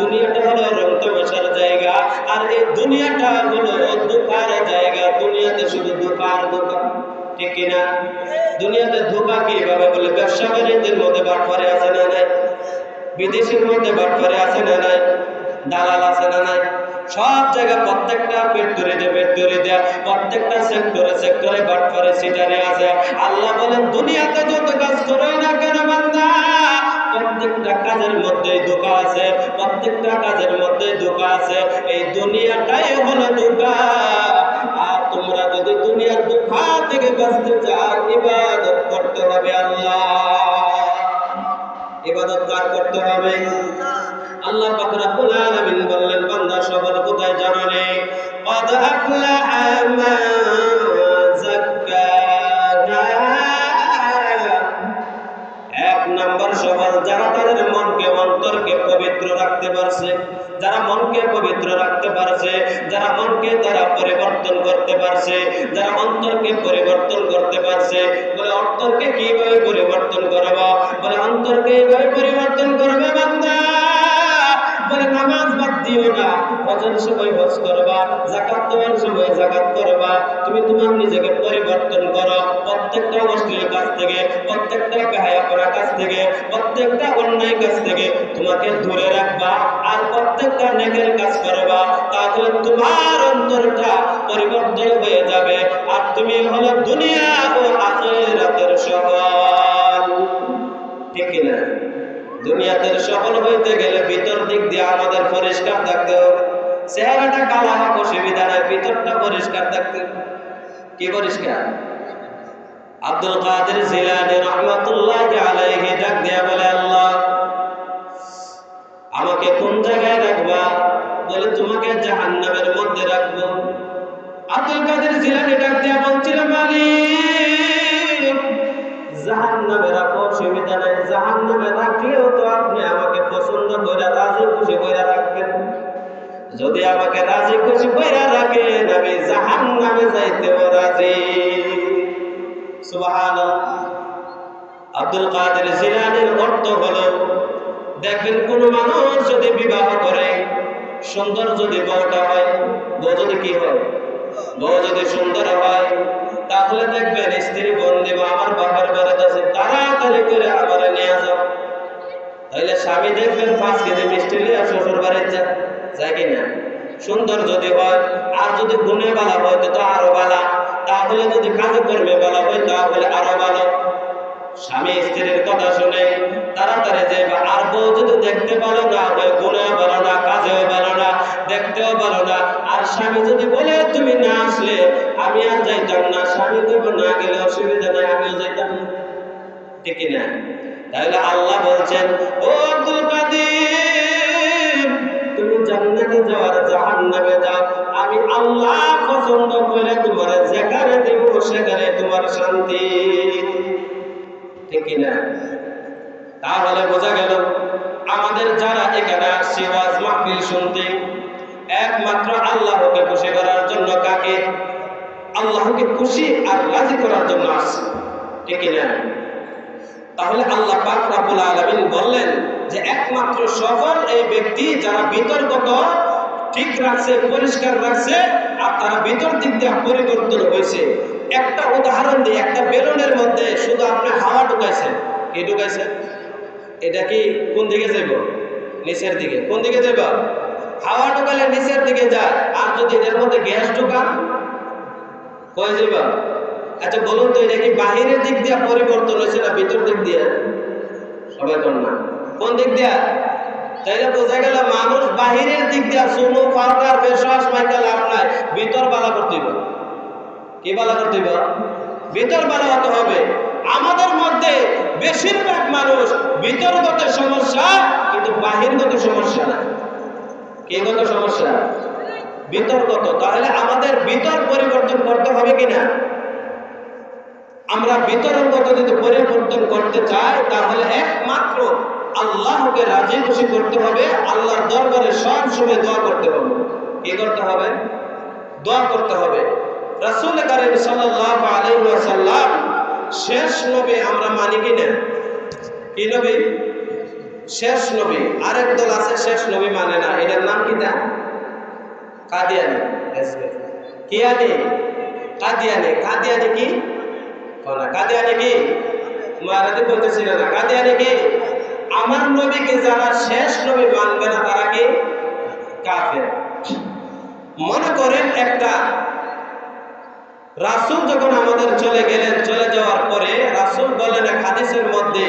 দুনিয়াটা হলো রং তামাশার জায়গা, আর এই দুনিয়াটা হলো ধোকার জায়গা। দুনিয়াতে শুধু ধোকার ধোকা ঠিক কিনা দুনিয়াতে ধোকা বলে? ব্যবসা বাণিজ্যের মধ্যে আছে না নাই? বিদেশের মধ্যে আছে না নাই? দালাল আছে না নাই? সব জায়গায় প্রত্যেকটা ফ্যাক্টরিতে ফ্যাক্টরিতে প্রত্যেকটা সেক্টরে সেক্টরে বাটপারে, সিটারে আছে। আল্লাহ বলেন, দুনিয়াতে যত কাজ করোই না কেন বান্দা? প্রত্যেকটা কাজের মধ্যে ধোকা আছে প্রত্যেকটা কাজের মধ্যে ধোকা আছে এই দুনিয়াটাই হলো ধোকা আর তোমরা যদি দুনিয়ার ধোকা থেকে বাঁচতে চাও ইবাদত করতে হবে আল্লাহ ইবাদত কার করতে হবে আল্লাহ পাক রব্বুল আলামিন বললেন বান্দা সবার কোথায় জানো নেই قد أفلح من রাখতে পারছে, যারা মনকে পবিত্র রাখতে পারছে, যারা মনকে তারা পরিবর্তন করতে পারছে, যারা অন্তরকে পরিবর্তন করতে পারছে, বলে অন্তরকে কীভাবে পরিবর্তন করব? বলে অন্তরকে এইভাবে পরিবর্তন করবে বলে নামাজ বাদ দিও না হজের সময় হজ করবা জাকাত দেওয়ার সময় জাকাত করবা, তুমি তোমার নিজেকে পরিবর্তন করো। প্রত্যেকটা অশ্লীল কাজ থেকে, প্রত্যেকটা বেহায়া করা থেকে, প্রত্যেকটা অন্যায় কাজ থেকে তোমাকে দূরে রাখবা আর প্রত্যেকটা নেকের কাজ করবা, তাহলে তোমার অন্তরটা পরিবর্তন হয়ে যাবে আর তুমি হলো দুনিয়া ও আখিরাতের সফল ঠিক কিনা? দুনিয়াতে সফল হইতে গেলে ভিতর দিক দিয়ে আমাদের পরিষ্কার থাকতে হবে। চেহারাটা কালা হোক, অসুবিধা নাই, ভিতরটা পরিষ্কার থাকতে। কি পরিষ্কার? আব্দুল কাদের জিলানি রহমাতুল্লাহ আলাইহি ডাক দিয়া বলে, আল্লাহ, আমাকে কোন জায়গায় রাখবা? বলে, তোমাকে জাহান্নামের মধ্যে রাখব। আব্দুল কাদের জিলানি ডাক দিয়া বলছিল, মালিক জাহান্নামে রাখো অসুবিধা নাই, জাহান্নামে রাখলেও তো আপনি আমাকে পছন্দ করে রাজি খুশি করে রাখবেন। যদি আমাকে রাজি খুশি করে রাখেন, আমি জাহান্নামে যাইতেও রাজি। আব্দুল কাদের জিলানির অর্থ হলো দেখবেন কোন মানুষ যদি বিবাহ করে, সুন্দর যদি বউটা হয়, বউ যদি কি হয়? বউ যদি সুন্দর হয়, তাহলে দেখবেন স্ত্রী বন্দি বা আমার বাবার বাড়িতে আছে, তাড়াতাড়ি করে আমার নিয়ে যাও। তাহলে স্বামী দেখবেন পাঁচ কেজি মিষ্টি নিয়ে শ্বশুর বাড়ির যায় কিনা সুন্দর যদি হয়, আর যদি গুণে বালা হয়, তো আরও বালা। তাহলে যদি কাজে করবে স্বামী স্ত্রীর কথা শুনে তাড়াতাড়ি যে আর বউ যদি দেখতে পারো না গুণে ভালো না, কাজেও ভালো না, দেখতেও ভালো না, আর স্বামী যদি বলে, তুমি না আসলে আমি আর যাইতাম না, স্বামী দেব না গেলে অসুবিধা নাই, আমিও যাইতাম। ঠিক না তাহলে আল্লাহ বলছেন, ও আব্দুল কাদির আল্লাহকে খুশি আর রাজি করার জন্য আসছে। ঠিক না তাহলে আল্লাহ পাক রাব্বুল আলামিন বললেন যে একমাত্র সফল এই ব্যক্তি যারা বিতর্কত ঠিক রাখছে, পরিষ্কার রাখছে, আর তারা ভিতর দিক দিয়ে পরিবর্তন হয়েছে। একটা উদাহরণ দিয়ে, একটা বেলুনের মধ্যে শুধু আপনি হাওয়া ঢুকাইছেন। কি ঢুকাইছেন? এটা কি কোন দিকে যাইব? নিচের দিকে। কোন দিকে যাইব? হাওয়া ঢুকালে নিচের দিকে যায়। আর যদি এর মধ্যে গ্যাস ঢুকান যাইবা আচ্ছা বলুন তো, এটা কি বাহিরের দিক দিয়ে পরিবর্তন হয়েছে না ভিতর দিক দিয়ে? সবাই কর না। কোন দিক দিয়ে? তাইলে বোঝা গেল মানুষ বাহিরের দিক দিয়ে সুনু পাউডার, ফেসওয়াশ, মাইকা লাভ নাই। ভিতর বালা করতে কি বালা করতে ভিতর বালা হতে হবে। আমাদের মধ্যে বেশিরভাগ মানুষ ভিতরগত সমস্যা, কিন্তু বাহিরগত সমস্যা না কিগত সমস্যা? বিতর্কত, তাহলে আমাদের বিতর পরিবর্তন করতে হবে কিনা? আমরা বিতরণগত যদি পরিবর্তন করতে চাই, তাহলে একমাত্র আল্লাহকে রাজি খুশি করতে হবে, আল্লাহর দরবারে সব সময় দোয়া করতে হবে। কি করতে হবে? দোয়া করতে হবে। রাসূল কারীম সাল্লাল্লাহু আলাইহি ওয়াসাল্লাম, শেষ নবী আমরা মানি কিনা? কি নবী? শেষ নবী। আরেক দল আছে, শেষ নবী মানে না। এটার নাম কি না কাদিয়ানি কি আনি কাদিয়ানি কাদিয়ানি কি? না কাদিয়ানি কি? মারাতে বলতেছিল না, কাদিয়ানি কি? আমার নবীকে যারা শেষ নবী মানবে না, তারা কি? কাফের। মনে করেন একটা রাসূল যখন আমাদের চলে গেলেন, চলে যাওয়ার পরে রাসূল বলেন এক হাদিসের মধ্যে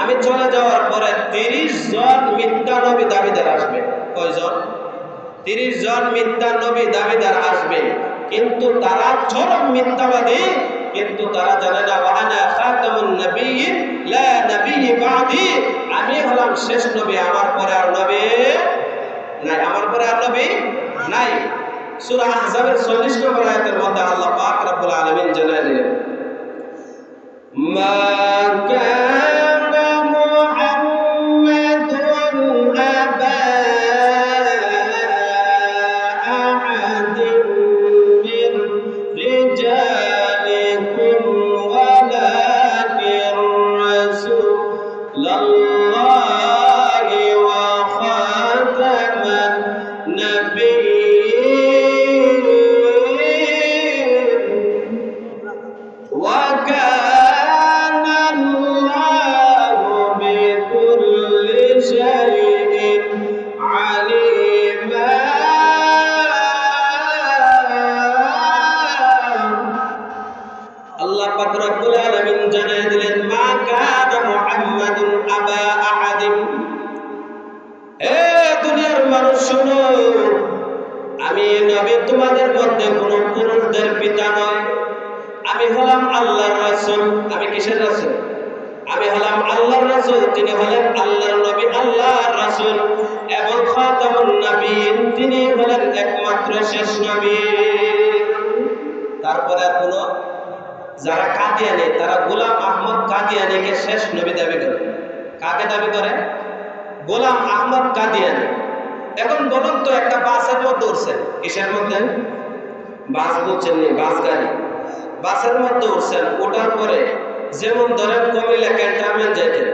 আমি চলে যাওয়ার পরে তিরিশ জন মিথ্যা নবী দাবিদার আসবে কয়জন তিরিশ জন মিথ্যা নবী দাবিদার আসবে। কিন্তু তারা চরম মিথ্যাবাদী, কিন্তু তারা জানে না ওয়ানা খাতামুন নবিয়্যিন লা নবিয়্য বাদি। আমি হলাম শেষ নবী, আমার পরে আর নবী নাই। আমার পরে আর নবী নাই। সূরা আহজাবের 40 নম্বর আয়াতের মধ্যে আল্লাহ পাক রব্বুল আলামিন মা হলাম আল্লাহর রাসূল। আমি কিসের রাসূল? আমি হলাম আল্লাহর রাসূল, তিনি হলেন আল্লাহর নবী, আল্লাহর রাসূল। এবং খাতামুন নবীন, তিনি হলেন একমাত্র শেষ নবী। তারপরে আর কোনো যারা কাদিয়ানি তারা গোলাম আহমদ কাদিয়ানিকে শেষ নবী দাবি করে। কাকে দাবি করে? গোলাম আহমদ কাদিয়ানি এখন বলুন তো, একটা বাসের মধ্যে উঠছেন। কিসের মধ্যে? বাস বলছেন বাস গাড়ি। বাসের মধ্যে উঠছেন ওঠার পরে যেমন ধরেন কুমিল্লা ক্যান্টনমেন্ট যেতেন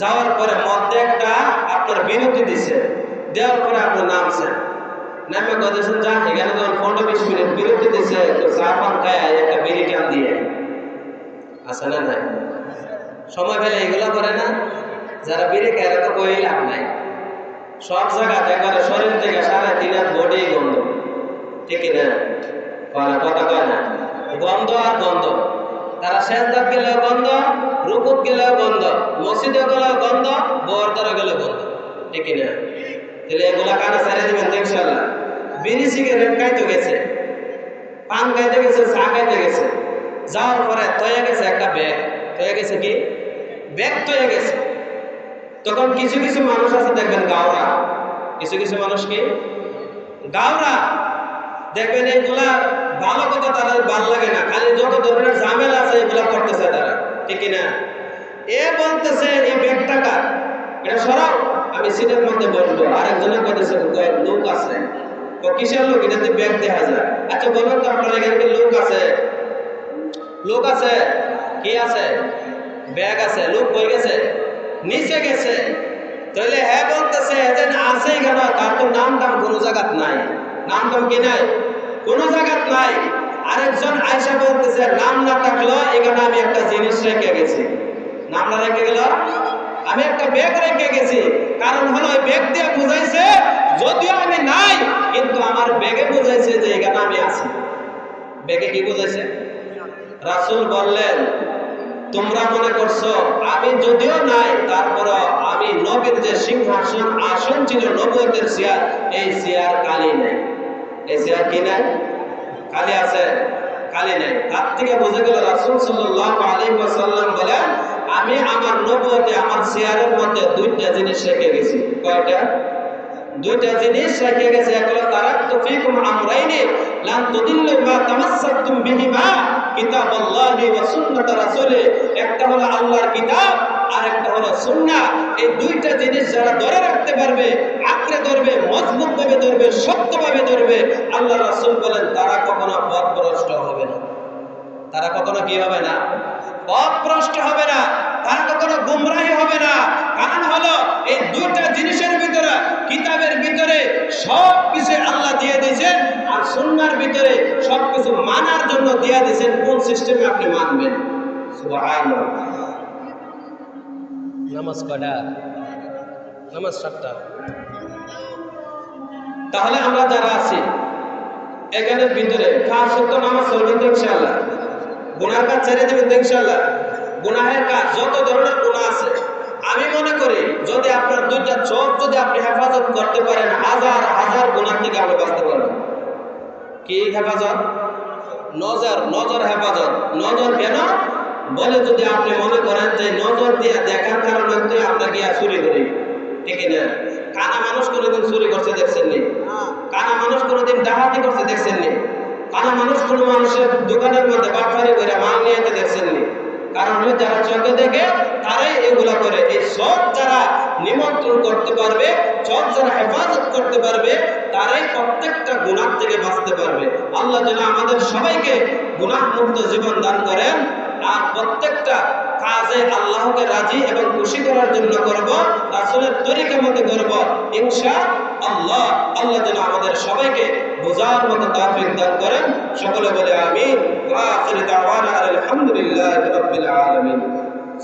যাওয়ার পরে মধ্যে একটা আপনার বিরতি দিছে, দেওয়ার পরে আপনি নামছেন। নামে কতেছেন যা এখানে যখন পনেরো বিশ মিনিট বিরতি দিছে, তো চা খায়, একটা বিড়ি টান দিয়ে। আছে না নাই? সময় পেলে এগুলো করে না? যারা বিড়ি খায় তো বই লাভ নাই। সব জায়গাতে একবারে শরীর থেকে সারা দিনের বডি গন্ধ। ঠিক না? কথা কয় না? গন্ধ আর গন্ধ তারা শেষদার গেলেও গন্ধ রুকুত গেলে গন্ধ মসজিদে গেলেও গন্ধ বরদরে গেলেও গন্ধ ঠিক না তাহলে এগুলা কানে ছেড়ে দিবেন ইনশাল্লাহ বিড়ি সিগারেট গেছে, পান খাইতে গেছে, চা খাইতে গেছে, যাওয়ার পরে তয়ে গেছে একটা ব্যাগ। তয়ে গেছে কি? ব্যাগ তয়ে গেছে। তখন কিছু কিছু মানুষ আছে, দেখবেন গাওরা। কিছু কিছু মানুষ কি? গাওরা। দেখবেন এইগুলা ভালো কথা তাদের ভালো লাগে না। খালি যত ধরনের ঝামেলা আছে, এগুলা করতেছে তারা। ঠিক না এ বলতেছে এই ব্যাগ টাকা এটা সরাও, আমি সিটের মধ্যে বসবো। আরেকজনের কয়েক লোক আছে। কিসের লোক? এটাতে ব্যাগ দেখা যায়। আচ্ছা বলুন তো, আপনার এখানে লোক আছে? লোক আছে? কি আছে? ব্যাগ আছে। লোক কই গেছে? নিচে গেছে? তাহলে হ্যাঁ বলতেছে আছে কেন তার তো নাম দাম কোনো জায়গাত নাই। নাম দাম কি নাই? কোনো জায়গাত নাই। আরেকজন আয়সা বলতেছে, নাম না থাকল এখানে আমি একটা জিনিস রেখে গেছি। নাম না রেখে গেল? আমি একটা ব্যাগ রেখে গেছি। কারণ হলো ওই ব্যাগ দিয়ে বুঝাইছে, যদিও আমি নাই, কিন্তু আমার ব্যাগে বুঝাইছে যে এখানে আমি আছি। ব্যাগে কি বুঝাইছে? রাসূল বললেন, তোমরা মনে করছ, আমি যদিও নাই তারপর আমি নবীর যে সিংহাসন, আসন ছিল নবুয়তের চেয়ার, এই চেয়ার কালি নেই। এই কি নাই? কালি আছে, কালি নেই। তার থেকে বুঝে গেল রাসূল সাল্লাল্লাহু আলাইহি ওয়াসাল্লাম বলেন, আমি আমার নবুয়তে, আমার চেয়ারের মধ্যে দুইটা জিনিস রেখে গেছি। কয়টা? দুইটা জিনিস রেখে গেছে। এক হলো তারাক্তু ফীকুম আমরাইনি, লান তুদিল্লু মা তামাসসাকতুম বিহিমা কিতাবাল্লাহি ওয়া সুন্নাত রাসূলি একটা হলো আল্লাহর কিতাব আর একটা হলো সুন্নাহ। এই দুইটা জিনিস যারা ধরে রাখতে পারবে, আঁকড়ে ধরবে মজবুত ভাবে ধরবে, শক্তভাবে ধরবে, আল্লাহ রাসূল বলেন, তারা কখনো পথভ্রষ্ট হবে না। তারা কখনো কি হবে না? পথভ্রষ্ট হবে না। তারা কখনো গুমরাহি হবে না। কারণ হলো, এই দুইটা জিনিসের ভিতরে, কিতাবের ভিতরে সব কিছু আল্লাহ দিয়ে দিয়েছেন, আর সুন্নার ভিতরে সব কিছু মানার জন্য দিয়ে দিয়েছেন, কোন সিস্টেমে আপনি মানবেন? সুবহানাল্লাহ। নামাজ কটা নামাজ সাতটা। তাহলে আমরা যারা আছি এখানের ভিতরে পাঁচ সত্য নামাজ চলবেন তো ইনশাআল্লাহ। গুনার কাজ ছেড়ে দেবেন তো ইনশাআল্লাহ। গুনাহের কাজ, যত ধরনের গুণা আছে, আমি মনে করি যদি আপনার দুইটা চোখ যদি আপনি হেফাজত করতে পারেন, হাজার হাজার গুনার থেকে আপনি বাঁচতে পারবেন। কি হেফাজত? নজর নজর হেফাজত। নজর কেন? বলে যদি আপনি মনে করেন যে নজর দিয়ে দেখার কারণে আমরা গিয়া চুরি করি। কানা মানুষ কোনোদিন চুরি করছে দেখছেন নি? কানা মানুষ কোনোদিন ডাকাতি করছে দেখছেন নি? কানা মানুষ কোনো মানুষের দোকানের মধ্যে বাটফারি করে মাল নিয়ে দেখছেন নি? কারণ যারা চোখে দেখে, তারাই এগুলা করে। এই সব যারা নিমন্ত্রণ করতে পারবে সব যারা হেফাজত করতে পারবে, তারাই প্রত্যেকটা গুণার থেকে বাঁচতে পারবে। আল্লাহ যেন আমাদের সবাইকে গুণাহ মুক্ত জীবন দান করেন, আর প্রত্যেকটা কাজে আল্লাহকে রাজি এবং খুশি করার জন্য করব, রাসুলের তরিকা মতো করব। ইনশা আল্লাহ আল্লাহ যেন আমাদের সবাইকে বোঝার মতো তাফিক দান করেন। সকলে বলে আমি আলহামদুলিল্লাহ রবিল আলমিন।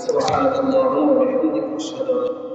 سبحانك اللهم وبحمدك اشهد ان